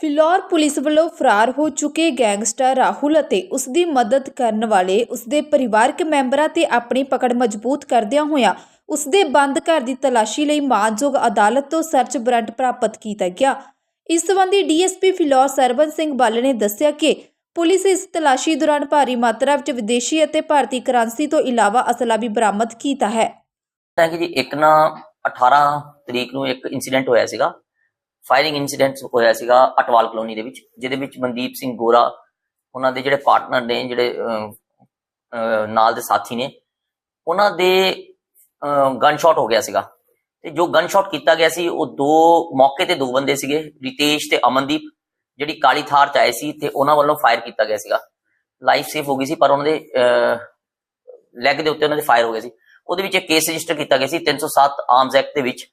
Phillaur police ਵੱਲੋਂ ਫਰਾਰ ਹੋ ਚੁੱਕੇ ਗੈਂਗਸਟਰ ਰਾਹੁਲ ਅਤੇ ਉਸ ਦੀ ਮਦਦ ਕਰਨ ਵਾਲੇ ਉਸ ਦੇ ਪਰਿਵਾਰਕ ਮੈਂਬਰਾਂ ਤੇ ਆਪਣੀ ਪਕੜ ਮਜ਼ਬੂਤ ਕਰਦਿਆਂ ਹੋਇਆਂ ਉਸ ਦੇ ਬੰਦ ਘਰ ਦੀ ਤਲਾਸ਼ੀ ਲਈ ਮਾਨਯੋਗ ਅਦਾਲਤ ਤੋਂ ਸਰਚ ਵਾਰੰਟ ਪ੍ਰਾਪਤ ਕੀਤਾ ਗਿਆ। ਇਸ ਸੰਬੰਧੀ ਡੀਐਸਪੀ ਫਿਲੌਰ ਸਰਬਨ ਸਿੰਘ ਬੱਲ ਨੇ ਦੱਸਿਆ ਕਿ ਪੁਲਿਸ ਇਸ ਤਲਾਸ਼ੀ ਦੌਰਾਨ ਭਾਰੀ ਮਾਤਰਾ ਵਿੱਚ ਵਿਦੇਸ਼ੀ ਅਤੇ ਭਾਰਤੀ ਕਰੰਸੀ ਤੋਂ ਇਲਾਵਾ ਅਸਲਾ ਵੀ ਬਰਾਮਦ ਕੀਤਾ ਹੈ। ਤਾਂ ਕਿ ਜੀ ਇੱਕ ਨਾ 18 ਤਰੀਕ ਨੂੰ ਇੱਕ ਇਨਸੀਡੈਂਟ ਹੋਇਆ ਸੀਗਾ। ਫਾਇਰਿੰਗ ਇਨਸੀਡੈਂਟ ਹੋਇਆ ਸੀਗਾ ਅਟਵਾਲ ਕਲੋਨੀ ਦੇ ਵਿੱਚ, ਜਿਹਦੇ ਵਿੱਚ ਮਨਦੀਪ ਸਿੰਘ ਗੋਰਾ, ਉਹਨਾਂ ਦੇ ਜਿਹੜੇ ਪਾਰਟਨਰ ਨੇ, ਜਿਹੜੇ ਨਾਲ ਦੇ ਸਾਥੀ ਨੇ, ਉਹਨਾਂ ਦੇ ਗਨ ਸ਼ਾਟ ਹੋ ਗਿਆ ਸੀਗਾ। ਤੇ ਜੋ ਗਨ ਸ਼ਾਟ ਕੀਤਾ ਗਿਆ ਸੀ, ਉਹ ਦੋ, ਮੌਕੇ ਤੇ ਦੋ ਬੰਦੇ ਸੀਗੇ, ਰਿਤੇਸ਼ ਤੇ ਅਮਨਦੀਪ, ਜਿਹੜੀ ਕਾਲੀ ਥਾਰ ਚ ਆਏ ਸੀ, ਤੇ ਉਹਨਾਂ ਵੱਲੋਂ ਫਾਇਰ ਕੀਤਾ ਗਿਆ ਸੀਗਾ। ਲਾਈਫ ਸੇਫ ਹੋ ਗਈ ਸੀ, ਪਰ ਉਹਨਾਂ ਦੇ ਲੈਗ ਦੇ ਉੱਤੇ ਉਹਨਾਂ ਦੇ ਫਾਇਰ ਹੋ ਗਏ ਸੀ। ਉਹਦੇ ਵਿੱਚ ਇੱਕ ਕੇਸ ਰਜਿਸਟਰ ਕੀਤਾ ਗਿਆ ਸੀ 307 ਆਰਮਸ ਐਕਟ ਦੇ ਵਿੱਚ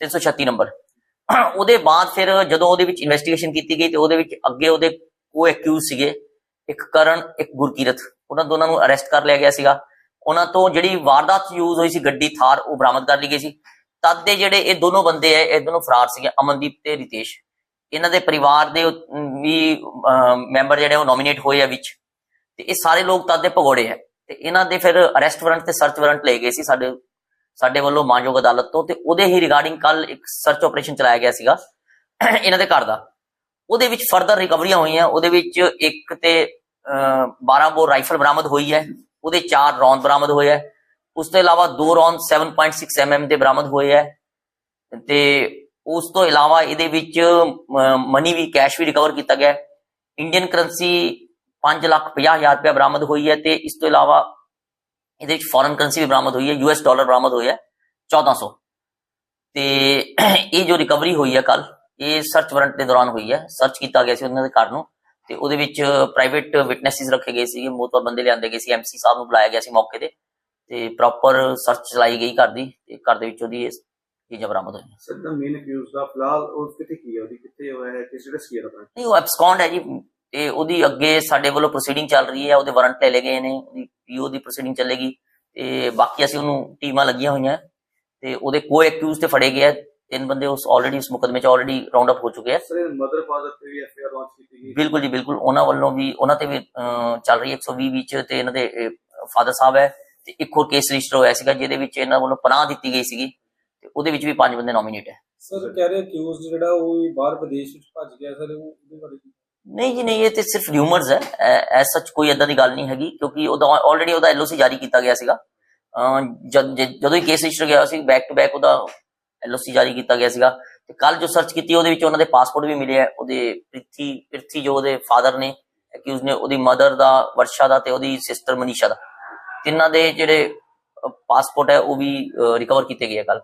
336 ਨੰਬਰ ਉਹਦੇ ਬਾਅਦ ਫਿਰ ਜਦੋਂ ਉਹਦੇ ਵਿੱਚ ਇਨਵੈਸਟੀਗੇਸ਼ਨ ਕੀਤੀ ਗਈ ਤੇ ਉਹਦੇ ਵਿੱਚ ਅੱਗੇ ਉਹਦੇ ਕੋ ਐਕਿਊਜ਼ ਸੀਗੇ, ਇੱਕ ਕਰਨ, ਇੱਕ ਗੁਰਕੀਰਤ। ਉਹਨਾਂ ਦੋਨਾਂ ਨੂੰ ਅਰੈਸਟ ਕਰ ਲਿਆ ਗਿਆ ਸੀਗਾ। ਉਹਨਾਂ ਤੋਂ ਜਿਹੜੀ ਵਾਰਦਾਤ ਯੂਜ਼ ਹੋਈ ਸੀ ਗੱਡੀ ਥਾਰ, ਉਹ ਬਰਾਮਦ ਕਰ ਲਈ ਗਈ ਸੀ। ਤਦ ਦੇ ਜਿਹੜੇ ਇਹ ਦੋਨੋਂ ਬੰਦੇ ਐ, ਇਹ ਦੋਨੋਂ ਫਰਾਰ ਸੀਗੇ, ਅਮਨਦੀਪ ਤੇ ਰਿਤੇਸ਼। ਇਹਨਾਂ ਦੇ ਪਰਿਵਾਰ ਦੇ ਵੀ ਮੈਂਬਰ ਜਿਹੜੇ ਉਹ ਨੋਮੀਨੇਟ ਹੋਏ ਆ ਵਿੱਚ। ਤੇ ਇਹ ਸਾਰੇ ਲੋਕ ਤਦ ਦੇ ਭਗੌੜੇ ਹੈ ਤੇ ਇਹਨਾਂ ਦੇ ਫਿਰ ਅਰੈਸਟ ਵਾਰੰਟ ਤੇ ਸਰਚ ਵਾਰੰਟ ਲਏ ਗਏ ਸੀ ਸਾਡੇ ਸਾਡੇ ਵੱਲੋਂ ਮਾਨਯੋਗ ਅਦਾਲਤ ਤੋਂ ਤੇ ਉਹਦੇ ਹੀ ਰਿਗਾਰਡਿੰਗ ਕੱਲ ਇੱਕ ਸਰਚ ਆਪਰੇਸ਼ਨ ਚਲਾਇਆ ਗਿਆ ਸੀਗਾ, ਇਹਨਾਂ ਦੇ ਘਰ ਦਾ। ਉਹਦੇ ਵਿੱਚ ਫਰਦਰ ਰਿਕਵਰੀਆਂ ਹੋਈਆਂ, ਉਹਦੇ ਵਿੱਚ ਇੱਕ ਤੇ 12 ਬੋਰ ਰਾਈਫਲ ਬਰਾਮਦ ਹੋਈ ਹੈ, ਉਹਦੇ ਚਾਰ ਰੌਂਦ ਬਰਾਮਦ ਹੋਏ ਹੈ, ਉਸ ਤੋਂ ਇਲਾਵਾ ਦੋ ਰੌਂਦ 7.6 mm ਦੇ ਬਰਾਮਦ ਹੋਏ ਹੈ ਤੇ ਉਸ ਤੋਂ ਇਲਾਵਾ ਇਹਦੇ ਵਿੱਚ ਮਨੀ ਵੀ ਕੈਸ਼ ਵੀ ਰਿਕਵਰ ਕੀਤਾ ਗਿਆ ਇੰਡੀਅਨ ਕਰੰਸੀ 5 ਲੱਖ 50 ਹਜ਼ਾਰ ਰੁਪਏ ਬਰਾਮਦ ਹੋਈ ਹੈ ਤੇ ਇਸ ਤੋਂ ਇਲਾਵਾ ਇਹਦੇ ਵਿੱਚ ਫੋਰਨ ਕਰੰਸੀ ਵੀ ਬਰਾਮਦ ਹੋਈ ਹੈ ਯੂਐਸ ਡਾਲਰ ਬਰਾਮਦ ਹੋਇਆ ਹੈ 1400 ਤੇ ਇਹ ਜੋ ਰਿਕਵਰੀ ਹੋਈ ਹੈ ਕੱਲ ਇਹ ਸਰਚ ਵਾਰੰਟ ਦੇ ਦੌਰਾਨ ਹੋਈ ਹੈ ਸਰਚ ਕੀਤਾ ਗਿਆ ਸੀ ਉਹਨਾਂ ਦੇ ਘਰ ਨੂੰ ਤੇ ਉਹਦੇ ਵਿੱਚ ਪ੍ਰਾਈਵੇਟ ਵਿਟਨੈਸਿਸ ਰੱਖੇ ਗਏ ਸੀ ਮੋਤਬਰ ਬੰਦੇ ਲਿਆਂਦੇ ਗਏ ਸੀ ਐਮਸੀ ਸਾਹਿਬ ਨੂੰ ਬੁਲਾਇਆ ਗਿਆ ਸੀ ਮੌਕੇ ਤੇ ਤੇ ਪ੍ਰੋਪਰ ਸਰਚ ਚਲਾਈ ਗਈ ਘਰ ਦੀ ਤੇ ਘਰ ਦੇ ਵਿੱਚ ਉਹਦੀ ਇਹ ਚੀਜ਼ਾਂ ਬਰਾਮਦ ਹੋਈਆਂ। ਦਾ ਮੇਨ ਅਕਿਊਜ਼ ਦਾ ਫਿਲਹਾਲ ਉਹ ਕਿੱਥੇ ਕੀ ਹੈ ਉਹਦੀ ਕਿੱਥੇ ਹੋਇਆ ਹੈ ਕਿਸ ਜਿਹੜਾ ਸੀ ਆਪਣਾ? ਨਹੀਂ ਉਹ ਐਬਸਕੌਂਡ ਹੈ ਜੀ ਤੇ ਉਹਦੀ ਅੱਗੇ ਸਾਡੇ ਵੱਲੋਂ ਪ੍ਰੋਸੀਡਿੰਗ ਚੱਲ ਰਹੀ ਹੈ ਉਹਦੇ ਵਾਰੰਟ ਲੈ ਲਏ ਗਏ ਨੇ ਉਹਦੀ ਪੀਓ ਦੀ ਪ੍ਰੋਸੀਡਿੰਗ ਚੱਲੇਗੀ ਤੇ ਬਾਕੀ ਅਸੀਂ ਉਹਨੂੰ ਟੀਮਾਂ ਲੱਗੀਆਂ ਹੋਈਆਂ ਤੇ ਉਹਦੇ ਕੋ ਐਕਿਊਜ਼ ਤੇ ਫੜੇ ਗਏ ਤਿੰਨ ਬੰਦੇ ਉਸ ਆਲਰੇਡੀ ਉਸ ਮੁਕਦਮੇ ਚ ਆਲਰੇਡੀ ਰਾਉਂਡ ਅਪ ਹੋ ਚੁੱਕੇ ਆ। ਸਰ ਮਦਰ ਫਾਦਰ ਤੇ ਵੀ ਐਫਆਈਆਰ ਲਾਂਚ ਕੀਤੀ ਗਈ। ਬਿਲਕੁਲ ਜੀ ਬਿਲਕੁਲ ਉਹਨਾਂ ਵੱਲੋਂ ਵੀ ਉਹਨਾਂ ਤੇ ਵੀ ਚੱਲ ਰਹੀ ਹੈ 120 ਵਿੱਚ ਤੇ ਇਹਨਾਂ ਦੇ ਫਾਦਰ ਸਾਹਿਬ ਹੈ ਤੇ ਇੱਕ ਹੋਰ ਕੇਸ ਰਜਿਸਟਰ ਹੋਇਆ ਸੀਗਾ ਜਿਹਦੇ ਵਿੱਚ ਇਹਨਾਂ ਵੱਲੋਂ ਪਨਾਹ ਦਿੱਤੀ ਗਈ ਸੀਗੀ ਤੇ ਉਹਦੇ ਵਿੱਚ ਵੀ ਪੰਜ ਬੰਦੇ ਨੋਮੀਨੇਟ ਹੈ। ਸਰ ਕਹਿ ਰਹੇ ਅਕਿਊਜ਼ਡ ਜਿਹੜਾ ਉਹ ਬਾਹਰ ਵਿਦੇਸ਼ ਵਿੱਚ ਭੱਜ ਗਿਆ ਸਰ ਉਹ ਉਹਦੇ ਬਾਰੇ ਨਹੀਂ ਜੀ, ਨਹੀਂ, ਇਹ ਤੇ ਸਿਰਫ ਰਿਊਮਰਸ ਹੈ। ਐਸ ਸੱਚ ਕੋਈ ਏਦਾਂ ਦੀ ਗੱਲ ਨਹੀਂ ਹੈਗੀ, ਕਿਉਂਕਿ ਉਹਦਾ ਆਲਰੇਡੀ ਉਹਦਾ ਐਲਓਸੀ ਜਾਰੀ ਕੀਤਾ ਗਿਆ ਸੀਗਾ। ਜਦ, ਜਦੋਂ ਹੀ ਕੇਸ ਰਜਿਸਟਰ ਗਿਆ ਸੀ ਬੈਕ ਟੂ ਬੈਕ ਉਹਦਾ ਐਲਓਸੀ ਜਾਰੀ ਕੀਤਾ ਗਿਆ ਸੀਗਾ। ਤੇ ਕੱਲ ਜੋ ਸਰਚ ਕੀਤੀ, ਉਹਦੇ ਵਿੱਚ ਉਹਨਾਂ ਦੇ ਪਾਸਪੋਰਟ ਵੀ ਮਿਲੇ ਆ। ਉਹਦੇ ਪ੍ਰਿਥੀ ਪ੍ਰਿਥੀ ਜੋ ਉਹਦੇ ਫਾਦਰ ਨੇ ਅਕਿਊਜ਼ ਨੇ, ਉਹਦੀ ਮਦਰ ਦਾ, ਵਰਸ਼ਾ ਦਾ ਤੇ ਉਹਦੀ ਸਿਸਟਰ ਮਨੀਸ਼ਾ ਦਾ। ਤਿੰਨਾਂ ਦੇ ਜਿਹੜੇ ਪਾਸਪੋਰਟ ਹੈ, ਉਹ ਵੀ ਰਿਕਵਰ ਕੀਤੇ ਗਏ ਕੱਲ